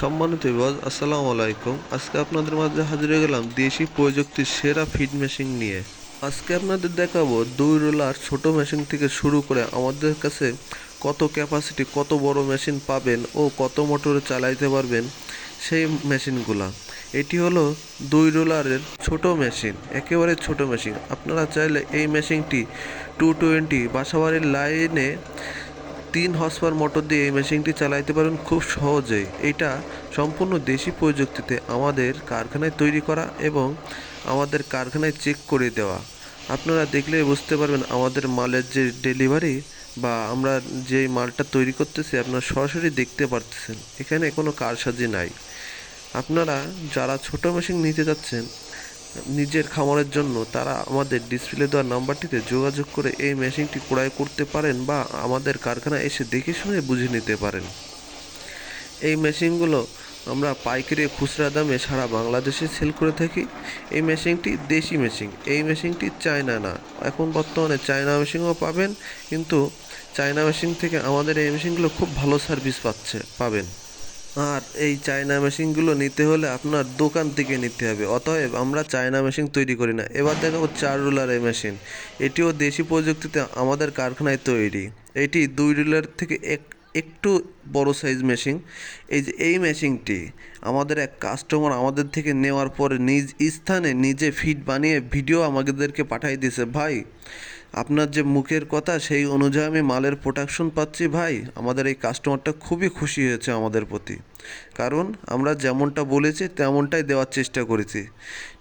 সম্মানিত বিবাজ আসসালামু আলাইকুম। আজকে আপনাদের মাঝে হাজির হয়ে গেলাম দেশি প্রযুক্তির সেরা ফিড মেশিন নিয়ে। আজকে আপনাদের দেখাবো দুই রোলার ছোট মেশিন থেকে শুরু করে আমাদের কাছে কত ক্যাপাসিটি কত বড় মেশিন পাবেন ও কত মোটরে চালাইতে পারবেন সেই মেশিনগুলা এটি হলো দুই রোলারের ছোট মেশিন একেবারে ছোট মেশিন আপনারা চাইলে এই মেশিনটি টু টোয়েন্টি বাসাবাড়ির লাইনে তিন হর্স পাওয়ার মোটর দিয়ে এই মেশিনটি চালাইতে পারেন খুব সহজেই। এটা সম্পূর্ণ দেশি প্রযুক্তিতে আমাদের কারখানায় তৈরি করা এবং আমাদের কারখানায় চেক করে দেওয়া। আপনারা দেখলেই বুঝতে পারবেন আমাদের মালের যে ডেলিভারি বা আমরা যে মালটা তৈরি করতেছি, আপনারা সরাসরি দেখতে পারতেছেন। এখানে কোনো কারসাজি নাই। আপনারা যারা ছোট মেশিন নিতে যাচ্ছেন নিজের খামারের জন্য তারা আমাদের ডিসপ্লে দেওয়া নাম্বারটিতে যোগাযোগ করে এই মেশিনটি ক্রয় করতে পারেন বা আমাদের কারখানায় এসে দেখে শুনে বুঝে নিতে পারেন। এই মেশিনগুলো আমরা পাইকারি খুচরা দামে সারা বাংলাদেশে সেল করে থাকি। এই মেশিনটি দেশি মেশিন, এই মেশিনটি চায়না না। এখন বর্তমানে চায়না মেশিনও পাবেন, কিন্তু চায়না মেশিন থেকে আমাদের এই মেশিনগুলো খুব ভালো সার্ভিস পাচ্ছে, পাবেন। আর এই চায়না মেশিনগুলো নিতে হলে আপনার দোকান থেকে নিতে হবে। অতএব আমরা চায়না মেশিন তৈরি করি না। এবার দেখাবো চার রুলারের মেশিন। এটিও দেশি প্রযুক্তিতে আমাদের কারখানায় তৈরি। এটি দুই রুলার থেকে এক একটু বড় সাইজ মেশিন এই যে এই মেশিনটি আমাদের এক কাস্টমার আমাদের থেকে নেওয়ার পরে নিজ স্থানে নিজে ফিড বানিয়ে ভিডিও আমাদেরকে পাঠিয়ে দিয়েছে ভাই, আপনার যে মুখের কথা সেই অনুযায়ী আমি মালের প্রোডাকশন পাচ্ছি, ভাই। আমাদের এই কাস্টমারটা খুবই খুশি হয়েছে আমাদের প্রতি। কারণ আমরা যেমনটা বলেছি, তেমনটাই দেওয়ার চেষ্টা করেছি।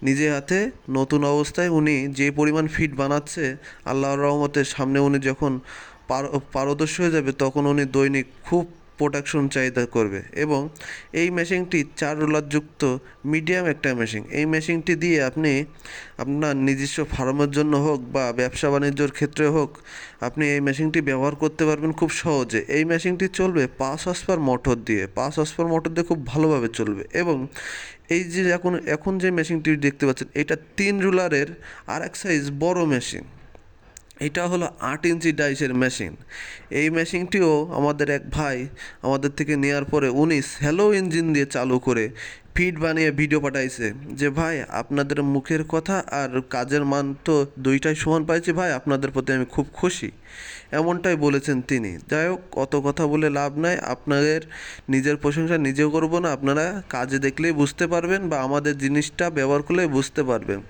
নিজে হাতে নতুন অবস্থায় উনি যে পরিমাণ ফিড বানাচ্ছে, আল্লাহর রহমতের সামনে উনি যখন পারদর্শী হয়ে যাবে তখন উনি দৈনিক খুব প্রোডাকশন চাহিদা করবে। এবং এই মেশিনটি চার রোলার যুক্ত মিডিয়াম একটা মেশিন এই মেশিনটি দিয়ে আপনি আপনার নিজস্ব ফার্মের জন্য হোক বা ব্যবসা বাণিজ্যর ক্ষেত্রে হোক, আপনি এই মেশিনটি ব্যবহার করতে পারবেন খুব সহজে। এই মেশিনটি চলবে পাঁচ হসপার মোটর দিয়ে। পাঁচ হসপার মোটর দিয়ে খুব ভালোভাবে চলবে। এবং এই যে এখন এখন যে মেশিনটি দেখতে পাচ্ছেন, এটা তিন রুলারের আর এক সাইজ বড় মেশিন এটা হলো আট ইঞ্চি ডাইসের মেশিন। এই মেশিনটিও আমাদের এক ভাই আমাদের থেকে নেওয়ার পরে উনি হ্যালো ইঞ্জিন দিয়ে চালু করে ফিড বানিয়ে ভিডিও পাঠাইছে যে, ভাই, আপনাদের মুখের কথা আর কাজের মান তো দুইটাই সমান পাইছি ভাই, আপনাদের প্রতি আমি খুব খুশি। এমনটাই বলেছেন তিনি। যাই হোক, অত কথা বলে লাভ নাই। আপনাদের নিজের প্রশংসা নিজেও করব না, আপনারা কাজে দেখলেই বুঝতে পারবেন বা আমাদের জিনিসটা ব্যবহার করলেই বুঝতে পারবেন।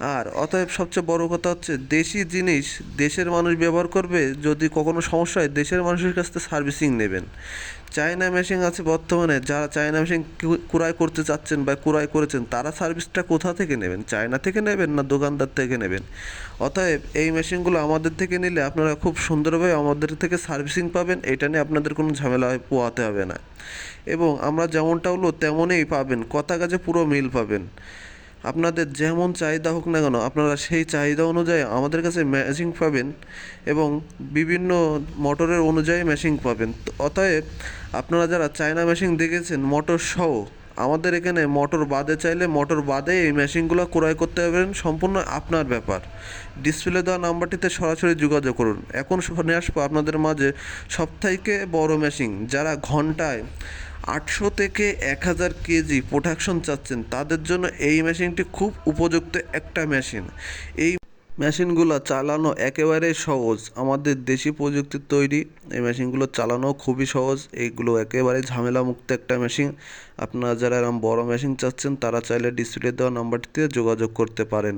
আর অতএব সবচেয়ে বড় কথা হচ্ছে দেশি জিনিস দেশের মানুষ ব্যবহার করবে যদি কখনো সমস্যা হয়, দেশের মানুষের কাছ থেকে সার্ভিসিং নেবেন। চায়না মেশিন আছে বর্তমানে, যারা চায়না মেশিন কুড়াই করতে চাচ্ছেন বা কুড়াই করেছেন, তারা সার্ভিসটা কোথা থেকে নেবেন? চায়না থেকে নেবেন না দোকানদার থেকে নেবেন? অতএব এই মেশিনগুলো আমাদের থেকে নিলে আপনারা খুব সুন্দরভাবে আমাদের থেকে সার্ভিসিং পাবেন, এটা নিয়ে আপনাদের কোনো ঝামেলা পোয়াতে হবে না। এবং আমরা যেমনটা হলো, তেমনই পাবেন, কথা কাজে পুরো মিল পাবেন। আপনাদের যেমন চাহিদা হোক না কেন, আপনারা সেই চাহিদা অনুযায়ী আমাদের কাছে ম্যাচিং পাবেন এবং বিভিন্ন মোটরের অনুযায়ী ম্যাচিং পাবেন। অতএব আপনারা যারা চায়না মেশিন দেখেছেন মোটর সহ আমাদের এখানে মোটর বাদে চাইলে মোটর বাদে এই মেশিনগুলো ক্রয় করতে পারবেন, সম্পূর্ণ আপনার ব্যাপার। ডিসপ্লে দেওয়া নাম্বারটিতে সরাসরি যোগাযোগ করুন। এখন নিয়ে আসব আপনাদের মাঝে সবথেকে বড় মেশিন, যারা ঘন্টায় আটশো থেকে এক হাজার কেজি প্রোডাকশন চাচ্ছেন, তাদের জন্য এই মেশিনটি খুব উপযুক্ত একটা মেশিন। এই মেশিনগুলো চালানো একেবারেই সহজ। আমাদের দেশি প্রযুক্তির তৈরি এই মেশিনগুলো চালানো খুবই সহজ। এইগুলো একেবারে ঝামেলামুক্ত একটা মেশিন। আপনারা যারা এরকম বড় মেশিন চাচ্ছেন, তারা চাইলে ডিসপ্লে দেওয়া নাম্বারটিতে যোগাযোগ করতে পারেন।